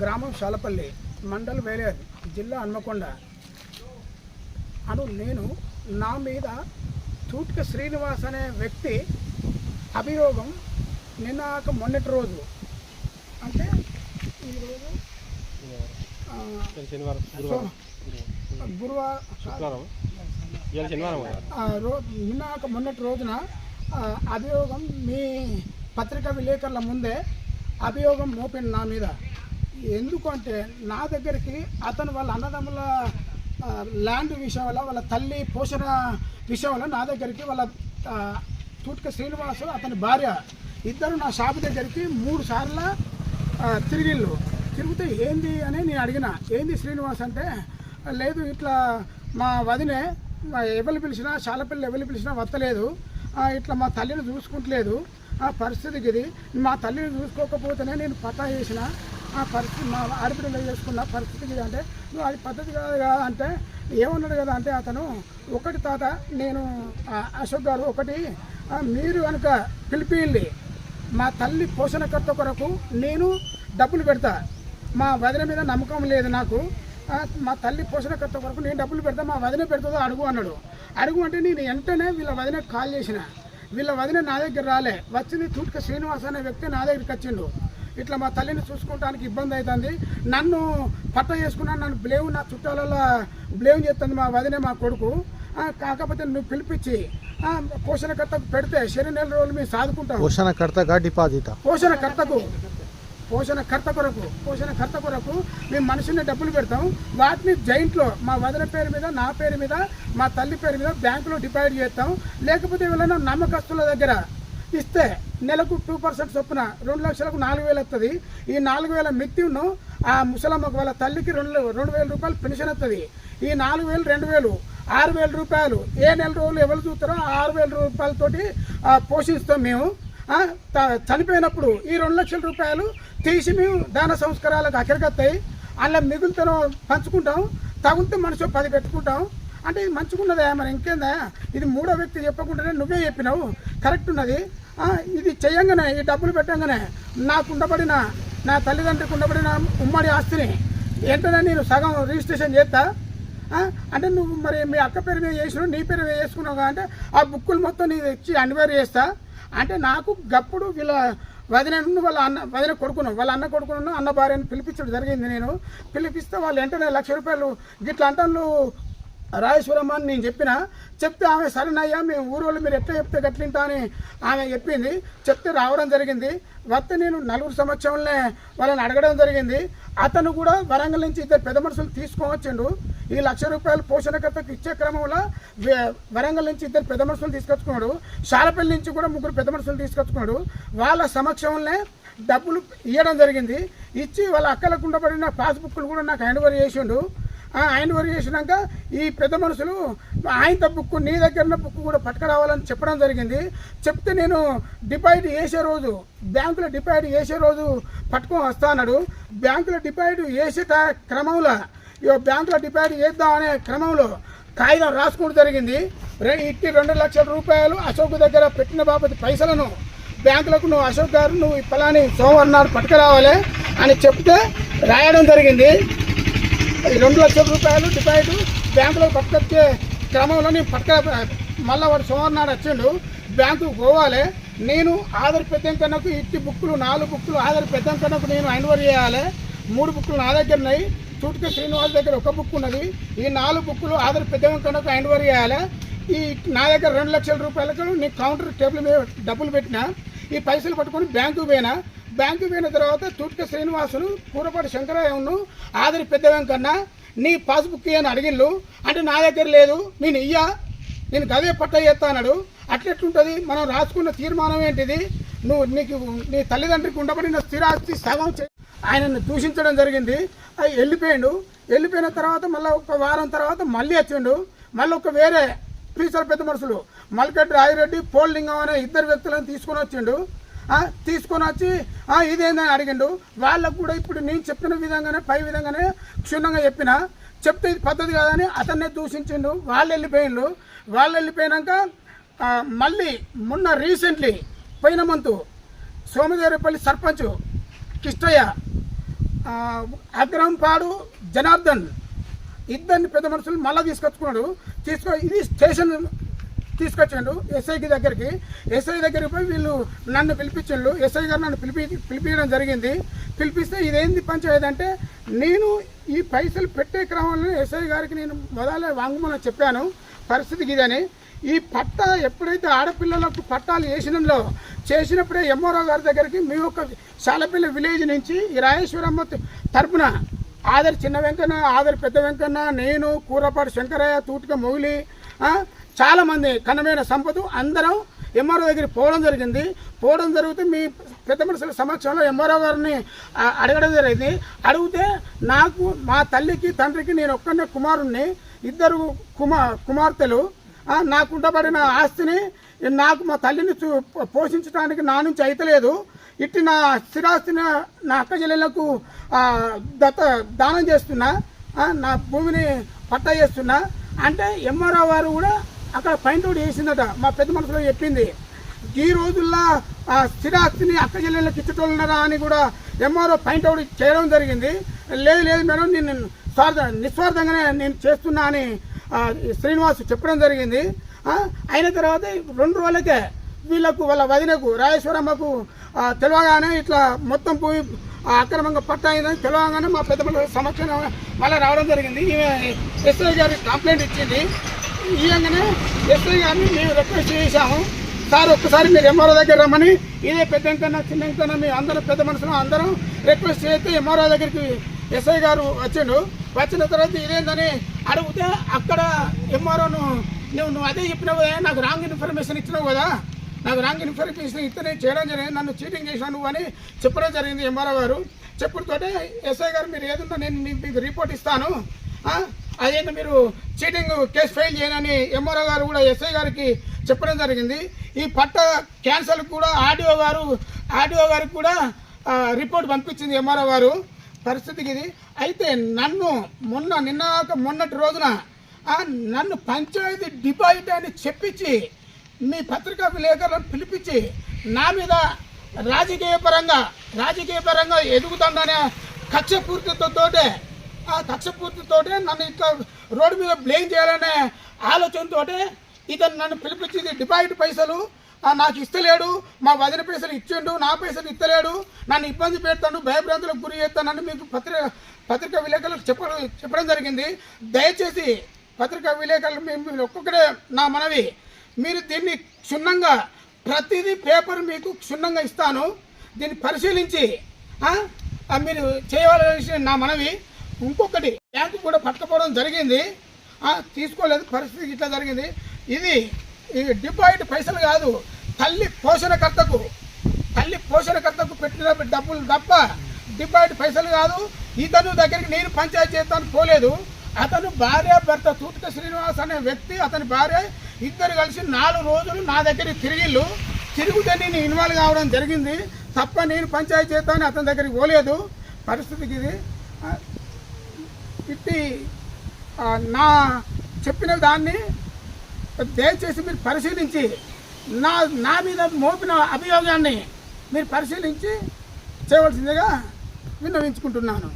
గ్రామం శాలపల్లి మండల్ వేలేరు జిల్లా హన్మకొండ. అను నేను నా మీద తూటిక శ్రీనివాస్ అనే వ్యక్తి అభియోగం నిన్నాక మొన్నటి రోజు. అంటే ఈరోజు గురువారం. రో నిన్నాక మొన్నటి రోజున అభియోగం మీ పత్రికా విలేకరుల ముందే అభియోగం మోపింది నా మీద. ఎందుకంటే నా దగ్గరికి అతను వాళ్ళ అన్నదమ్ముల ల్యాండ్ ల్యాండ్ విషయంలో వాళ్ళ తల్లి పోషణ విషయంలో నా దగ్గరికి వాళ్ళ తూట్క శ్రీనివాసు అతని భార్య ఇద్దరు నా షాప్ దగ్గరికి మూడు సార్లు తిరిగిళ్ళు. తిరిగితే ఏంది అని నేను అడిగిన. ఏంది శ్రీనివాస్ అంటే లేదు ఇట్లా మా వదినే ఎవరు పిలిచినా శాలపల్లి ఎవరు పిలిచినా వత్తలేదు. ఇట్లా మా తల్లిని చూసుకుంటలేదు. ఆ పరిస్థితికి ఇది. మా తల్లిని చూసుకోకపోతేనే నేను పట్టా చేసిన. ఆ పరిస్థితి మా ఆడపిల్లలు చేసుకున్న పరిస్థితికి ఇది అంటే నువ్వు అది పద్ధతి కాదు కదా అంటే ఏమన్నాడు కదా అంటే అతను ఒకటి తాత నేను అశోక్ గారు ఒకటి మీరు కనుక పిలిపిల్లి మా తల్లి పోషణకర్త కొరకు నేను డబ్బులు పెడతా. మా వదిన మీద నమ్మకం లేదు నాకు. మా తల్లి పోషణకర్త కొరకు నేను డబ్బులు పెడతా. మా వదిన పెడుతుందో అడుగు అన్నాడు. అడుగు అంటే నేను వెంటనే వీళ్ళ వదిన కాల్ చేసిన. వీళ్ళ వదిన నా దగ్గర రాలే. వచ్చింది తూటిక శ్రీనివాస్ అనే వ్యక్తి నా దగ్గరికి వచ్చిండు. ఇట్లా మా తల్లిని చూసుకోవడానికి ఇబ్బంది అవుతుంది. నన్ను పట్ట చేసుకున్నాను నన్ను బ్లేమ్ నా చుట్టాలలో బ్లేమ్ చేస్తుంది మా వదినే మా కొడుకు. కాకపోతే నువ్వు పిలిపించి పోషణకర్తకు పెడితే శని నెల రోజులు మేము సాదుకుంటాం పోషణకర్తగా డిపాజిట్. పోషణకర్తకు పోషణకర్త కొరకు పోషణకర్త కొరకు మేము మనిషిని డబ్బులు పెడతాం వాటిని జైంట్లో మా వదిన పేరు మీద నా పేరు మీద మా తల్లి పేరు మీద బ్యాంకులో డిపాజిట్ చేస్తాం లేకపోతే ఎవరైనా నమ్మకస్తుల దగ్గర ఇస్తే నెలకు టూ పర్సెంట్ చొప్పున రెండు లక్షలకు నాలుగు వేలు వస్తుంది ఈ నాలుగు వేల మిత్తిను ఆ ముసలమ్మకు వాళ్ళ తల్లికి రెండు రెండు వేల రూపాయలు పెన్షన్ వస్తుంది ఈ నాలుగు వేలు రెండు వేలు ఆరు వేల రూపాయలు ఏ నెల రోజులు ఎవరు చూస్తారో ఆరు వేల రూపాయలతోటి పోషిస్తాం మేము. చనిపోయినప్పుడు ఈ రెండు లక్షల రూపాయలు తీసి మేము దాన సంస్కారాలకు అక్కడికొస్తాయి అలా మిగులుతనం పంచుకుంటాం. తగులుతే మనిషి పది పెట్టుకుంటాం. అంటే ఇది మంచిగున్నదా మరి ఇంకేందా? ఇది మూడో వ్యక్తి చెప్పకుండానే నువ్వే చెప్పినావు. కరెక్ట్ ఉన్నది. ఇది చేయంగానే ఈ డబ్బులు పెట్టంగానే నాకు ఉండబడిన నా తల్లిదండ్రికి ఉండబడిన ఉమ్మడి ఆస్తిని వెంటనే నేను సగం రిజిస్ట్రేషన్ చేస్తా. అంటే నువ్వు మరి మీ అక్క పేరు మీద చేసినావు నీ పేరు మీద వేసుకున్నావు అంటే ఆ బుక్కులు మొత్తం నీకు ఇచ్చి అనివార్య చేస్తా. అంటే నాకు గప్పుడు వీళ్ళ వదిన నుండి వాళ్ళ అన్న వదిన కొడుకును వాళ్ళ అన్న కొడుకును అన్న భార్యను పిలిపించడం జరిగింది నేను. పిలిపిస్తే వాళ్ళు వెంటనే లక్ష రూపాయలు గిట్ల అంటూ రాజేశ్వరమ్మ అని నేను చెప్పిన చెప్తే ఆమె సరేనయ్యా మేము ఊరోళ్ళు మీరు ఎట్లా చెప్తే గట్లింటా అని ఆమె చెప్పింది. చెప్తే రావడం జరిగింది. వస్తే నేను నలుగురు సమక్షంలోనే వాళ్ళని అడగడం జరిగింది. అతను కూడా వరంగల్ నుంచి ఇద్దరు పెద్ద మనుషులు తీసుకొని ఈ లక్ష రూపాయలు పోషణకర్తకు ఇచ్చే క్రమంలో వరంగల్ నుంచి ఇద్దరు పెద్ద మనుషులు తీసుకొచ్చుకున్నాడు. శాలపల్లి నుంచి కూడా ముగ్గురు పెద్ద మనుషులు తీసుకొచ్చుకున్నాడు. వాళ్ళ సమక్షంలోనే డబ్బులు ఇవ్వడం జరిగింది. ఇచ్చి వాళ్ళ అక్కలకు ఉండబడిన పాస్బుక్లు కూడా నాకు హ్యాండ్ ఓవర్ చేసిండు. ఆయన వరకు చేసినాక ఈ పెద్ద మనుషులు ఆయన బుక్ నీ దగ్గర ఉన్న బుక్ కూడా పట్టుకురావాలని చెప్పడం జరిగింది. చెప్తే నేను డిపాజిట్ చేసే రోజు బ్యాంకులో డిపాజిట్ చేసే రోజు పట్టుకొని వస్తా అన్నాడు. బ్యాంకులో డిపాజిట్ చేసే క్రమంలో ఇగో బ్యాంకులో డిపాజిట్ చేద్దాం అనే క్రమంలో కాగితం రాసుకోవడం జరిగింది. ఇట్టి రెండు లక్షల రూపాయలు అశోక్ దగ్గర పెట్టిన బాబతి పైసలను బ్యాంకులకు నువ్వు అశోక్ గారు నువ్వు ఈ ఫలాని సోమవారం నాడు పట్టుకురావాలి అని చెప్తే రాయడం జరిగింది. రెండు లక్షల రూపాయలు డిపాజిట్ బ్యాంకులో పట్టుకొచ్చే క్రమంలో నేను పట్టుక మళ్ళీ వాడు సోమవారం నాడు వచ్చిండు. బ్యాంకుకు పోవాలి. నేను ఆధార్ పెద్దంకనకు ఇట్టి బుక్కులు నాలుగు బుక్కులు ఆధార్ పెద్దంకనకు నేను హ్యాండ్ చేయాలి. మూడు బుక్కులు నా దగ్గర ఉన్నాయి. చూటుక శ్రీనివాస్ దగ్గర ఒక బుక్ ఉన్నది. ఈ నాలుగు బుక్కులు ఆధార్ పెద్దంకనకు హ్యాండ్ చేయాలి. ఈ నా దగ్గర రెండు లక్షల రూపాయలకు నీ కౌంటర్ టేబుల్ మీద డబ్బులు పెట్టినా. ఈ పైసలు పట్టుకొని బ్యాంకు పోయినా. బ్యాంకు పోయిన తర్వాత తూటిక శ్రీనివాసులు కూరపాటి శంకరయ్యను ఆదరి పెద్ద వెంకన్న నీ పాస్బుక్ అని అడిగిళ్ళు. అంటే నా దగ్గర లేదు. నేను ఇయ్యా. నేను గదే పట్ట చేస్తా అన్నాడు. అట్లెట్లుంటుంది? మనం రాసుకున్న తీర్మానం ఏంటిది? నువ్వు నీకు నీ తల్లిదండ్రికి ఉండబడిన స్థిరాస్తి సగం చే- ఆయనను దూషించడం జరిగింది. అవి వెళ్ళిపోయిండు. వెళ్ళిపోయిన తర్వాత మళ్ళీ ఒక వారం తర్వాత మళ్ళీ వచ్చిండు. మళ్ళీ ఒక వేరే ఫ్యూచర్ పెద్ద మనుషులు మల్కట్ రాయిరెడ్డి పోల్లింగం అనే ఇద్దరు వ్యక్తులను తీసుకొని వచ్చిండు. తీసుకొని వచ్చి ఇదేందని అడిగిండు. వాళ్ళకు కూడా ఇప్పుడు నేను చెప్పిన విధంగానే పై విధంగానే క్షుణ్ణంగా చెప్పిన చెప్తే ఇది పద్ధతి కాదని అతన్నే దూషించిండు. వాళ్ళు వెళ్ళిపోయిండు వాళ్ళు వెళ్ళిపోయినాక మళ్ళీ మొన్న రీసెంట్లీ పోయిన మంతు సోమదేవరపల్లి సర్పంచ్ కిష్టయ్య ఆ, అగ్రహంపాడు జనార్దన్ ఇద్దరిని పెద్ద మనుషులు మళ్ళీ తీసుకొచ్చుకున్నాడు. తీసుకో ఇది స్టేషన్ తీసుకొచ్చాడు ఎస్ఐకి దగ్గరికి. ఎస్ఐ దగ్గరికి పోయి వీళ్ళు నన్ను పిలిపించాడు. ఎస్ఐ గారు నన్ను పిలిపి పిలిపించడం జరిగింది. పిలిపిస్తే ఇదేంది పంచాయతీ అంటే నేను ఈ పైసలు పెట్టే క్రమంలో ఎస్ఐ గారికి నేను మొదలే వాంగ్మూలం చెప్పాను. పరిస్థితికి ఇదని. ఈ పట్టా ఎప్పుడైతే ఆడపిల్లలకు పట్టాలు వేసినంలో చేసినప్పుడే ఎంఆర్ఓ గారి దగ్గరికి మీ యొక్క శాలపల్లి విలేజ్ నుంచి ఈ రాజేశ్వరమ్మ తరపున ఆదరి చిన్న వెంకన్న ఆదరి పెద్ద వెంకన్న నేను కూరపాటి శంకరయ్య తూటిక మొగిలి చాలామంది కన్నమైన సంపద అందరం ఎంఆర్ఓ దగ్గరికి పోవడం జరిగింది. పోవడం జరిగితే మీ పెద్ద మనుషుల సమక్షంలో ఎంఆర్ఓ గారిని అడగడం జరిగింది. అడిగితే నాకు మా తల్లికి తండ్రికి నేను ఒక్కనే కుమారుణ్ణి. ఇద్దరు కుమా కుమార్తెలు. నాకు ఉండబడిన ఆస్తిని నాకు మా తల్లిని చూ- పోషించడానికి నా నుంచి అయితలేదు. ఇట్టి నా స్థిరాస్తిని నా అక్క చెల్లెలకు దత్త దానం చేస్తున్నా. నా భూమిని పట్టా చేస్తున్నా. అంటే ఎంఆర్ఓ వారు కూడా అక్కడ పాయింట్ తోడు చేసిందట మా పెద్ద మనసులో చెప్పింది. ఈ రోజుల్లో ఆ స్థిరాస్తిని అక్క చెల్లెళ్ళకి ఇచ్చేటోళ్ళున్నారా అని కూడా ఎంఆర్ఓ పాయింట్ తోడు చేయడం జరిగింది. లేదు లేదు మేడం నేను స్వార్థ నిస్వార్థంగానే నేను చేస్తున్నా అని శ్రీనివాస్ చెప్పడం జరిగింది. అయిన తర్వాత రెండు రోజులకే వీళ్ళకు వాళ్ళ వదినకు రాజేశ్వరమ్మకు తెలవగానే తెలియగానే ఇట్లా మొత్తం పోయి అక్రమంగా పట్ట తెలవగానే తెలియగానే మా పెద్ద మనుషుల సమక్షంలో మళ్ళీ రావడం జరిగింది. ఈమె ఎస్ఐ గారికి కంప్లైంట్ ఇచ్చింది. ఇవ్వగానే ఎస్ఐ గారిని మేము రిక్వెస్ట్ చేశాము. సార్ ఒక్కసారి మీరు ఎంఆర్ఓ దగ్గర రమ్మని. ఇదే పెద్ద కన్నా చిన్న మీ అందరూ పెద్ద మనుషులు అందరం రిక్వెస్ట్ చేస్తే ఎంఆర్ఓ దగ్గరికి ఎస్ఐ గారు వచ్చిండు. వచ్చిన తర్వాత ఇదేందని అడిగితే అక్కడ ఎంఆర్ఓను నువ్వు నువ్వు అదే చెప్పినావు కదా నాకు రాంగ్ ఇన్ఫర్మేషన్ ఇచ్చినావు కదా. నాకు రాంగ్ ఇన్ఫర్మేషన్ ఇస్తే నేను చేయడం జరిగింది. నన్ను చీటింగ్ చేశాను నువ్వు అని చెప్పడం జరిగింది ఎంఆర్ఓ గారు. చెప్పుడుతోటే ఎస్ఐ గారు మీరు ఏదన్నా నేను మీకు రిపోర్ట్ ఇస్తాను. అదేంటో మీరు చీటింగ్ కేసు ఫైల్ చేయనని ఎంఆర్ఓ గారు కూడా ఎస్ఐ గారికి చెప్పడం జరిగింది. ఈ పట్ట క్యాన్సల్ కూడా ఆర్డీఓ గారు ఆర్డీఓ గారికి కూడా రిపోర్ట్ పంపించింది ఎంఆర్ఓ గారు. పరిస్థితికి ఇది. అయితే నన్ను మొన్న నిన్నాక మొన్నటి రోజున నన్ను పంచాయతీ డిపాజిట్ అని చెప్పించి మీ పత్రికా విలేకరులను పిలిపించి నా మీద రాజకీయ పరంగా రాజకీయ పరంగా ఎదుగుతుందనే కక్ష పూర్తితోటే ఆ కక్ష నన్ను ఇట్లా రోడ్డు మీద బ్లేమ్ చేయాలనే ఆలోచనతోటే ఇతను నన్ను పిలిపించింది డిపాజిట్ పైసలు నాకు ఇస్తలేడు మా వదిన పైసలు ఇచ్చిండు నా పైసలు ఇస్తలేడు నన్ను ఇబ్బంది పెడతాను భయభ్రాంతులకు గురి చేస్తానని మీకు పత్రిక పత్రికా విలేకరులకు చెప్పడం చెప్పడం జరిగింది. దయచేసి పత్రికా విలేకరులు మేము ఒక్కొక్కడే నా మనవి. మీరు దీన్ని క్షుణ్ణంగా ప్రతిదీ పేపర్ మీకు క్షుణ్ణంగా ఇస్తాను. దీన్ని పరిశీలించి మీరు చేయవలసిన నా మనవి. ఇంకొకటి బ్యాంకు కూడా పట్టుకోవడం జరిగింది. తీసుకోలేదు పరిస్థితి ఇట్లా జరిగింది. ఇది ఈ డిపాజిట్ పైసలు కాదు తల్లి పోషణకర్తకు తల్లి పోషణకర్తకు పెట్టిన డబ్బులు తప్ప డిపాజిట్ పైసలు కాదు. ఇతను దగ్గరికి నేను పంచాయతీ చేస్తాను పోలేదు. అతను భార్య భర్త తూటిక శ్రీనివాస్ అనే వ్యక్తి అతని భార్య ఇద్దరు కలిసి నాలుగు రోజులు నా దగ్గరికి తిరిగిళ్ళు. తిరుగుతే నేను ఇన్వాల్వ్ కావడం జరిగింది. తప్ప నేను పంచాయతీ చేస్తాను అతని దగ్గరికి పోలేదు. పరిస్థితికి ఇది. తిట్టి నా చెప్పిన దాన్ని దయచేసి మీరు పరిశీలించి నా నా మీద మోపిన అభియోగాన్ని మీరు పరిశీలించి చేయవలసిందిగా విన్నవించుకుంటున్నాను.